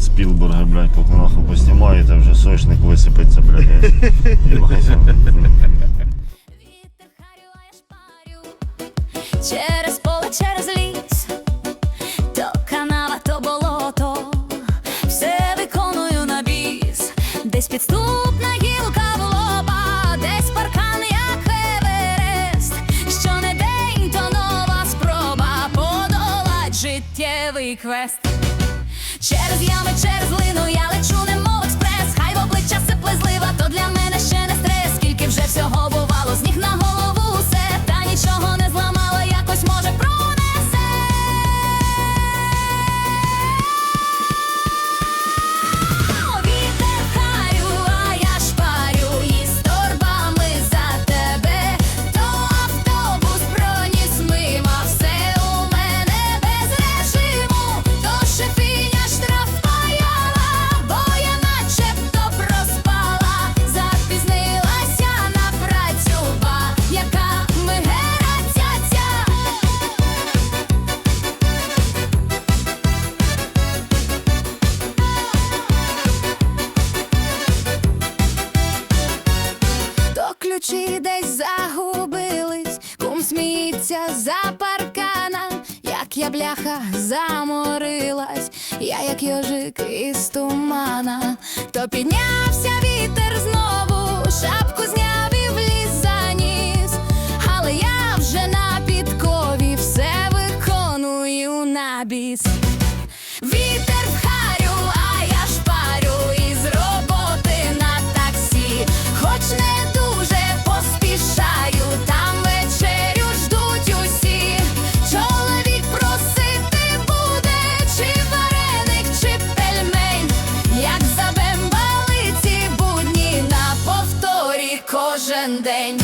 Спілберга, блядь, поки нахуй поснімаєте, вже сочник висипеться, блядь. Вітер харю, а шпарю через поле, через ліс, то канава, то болото, все виконую на біс, десь підступна гілка в лоба, десь паркан, як Еверест, що то нова спроба подолать життєвий квест. Через ями, через лину я лечу, немов ключі десь загубились, кум сміється за паркана, як я бляха заморилась, я як йожик із тумана, то піднявся вітер знову, шапку зняв і вліз за ніс, але я вже на підкові все виконую на біс. Вітер кожен день.